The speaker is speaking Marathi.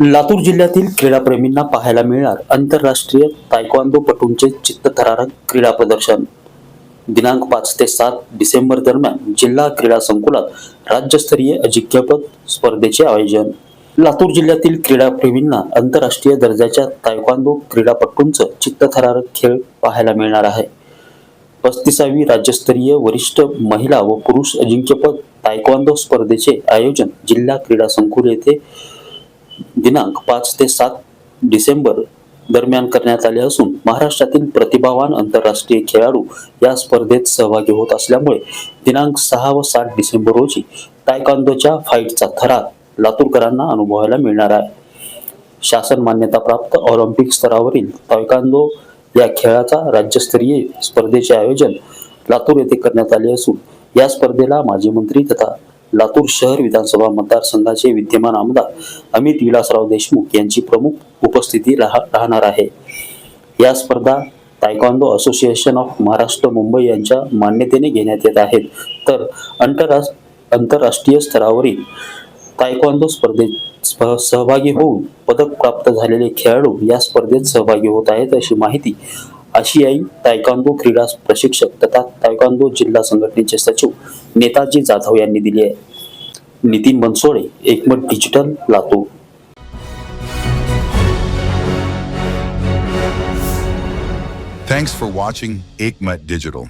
लातूर जिल्ह्यातील क्रीडाप्रेमींना पाहायला मिळणार आंतरराष्ट्रीय तायक्वांदो पटूंचे चित्तथरारक क्रीडा प्रदर्शन. दिनांक पाच ते सात डिसेंबर दरम्यान जिल्हा क्रीडा संकुलात राज्यस्तरीय अजिंक्यपद स्पर्धेचे आयोजन. लातूर जिल्ह्यातील क्रीडाप्रेमींना आंतरराष्ट्रीय दर्जाच्या तायक्वांदो क्रीडापटूंचं चित्तथरारक खेळ पाहायला मिळणार आहे. पस्तीसावी राज्यस्तरीय वरिष्ठ महिला व पुरुष अजिंक्यपद तायक्वांदो स्पर्धेचे आयोजन जिल्हा क्रीडा संकुल येथे दिनांक पाच ते सात डिसेंबर दरम्यान करण्यात आले असून महाराष्ट्रातील प्रतिभावान आंतरराष्ट्रीय खेळाडू या स्पर्धेत सहभागी होत असल्यामुळे दिनांक सहा व सात डिसेंबर रोजी तायकांदोच्या फाईटचा थरार लातूरकरांना अनुभवायला मिळणार आहे. शासन मान्यताप्राप्त ऑलिम्पिक स्तरावरील तायकांदो या खेळाचा राज्यस्तरीय स्पर्धेचे आयोजन लातूर येथे करण्यात आले असून या स्पर्धेला माजी मंत्री तथा लातूर शहर विधानसभा मतदारसंघाचे विद्यमान आमदार अमित विलासराव देशमुख यांची प्रमुख उपस्थिती राहणार आहे. या स्पर्धा taekwondo association of Maharashtra Mumbai यांच्या मान्यतेने घेण्यात येत आहेत. तर आंतरराष्ट्र आंतरराष्ट्रीय स्तरावरील तायक्वांदो स्पर्धेत सहभागी होऊन पदक प्राप्त झालेले खेळाडू या स्पर्धेत सहभागी होत आहेत अशी माहिती आशियाई तायकांदो क्रीडा प्रशिक्षक तथा तायकांदो जिल्हा संघटनेचे सचिव नेताजी जाधव यांनी दिली आहे Nitin Bansode Ekmat digital Latur Thanks for watching Aikmat Digital.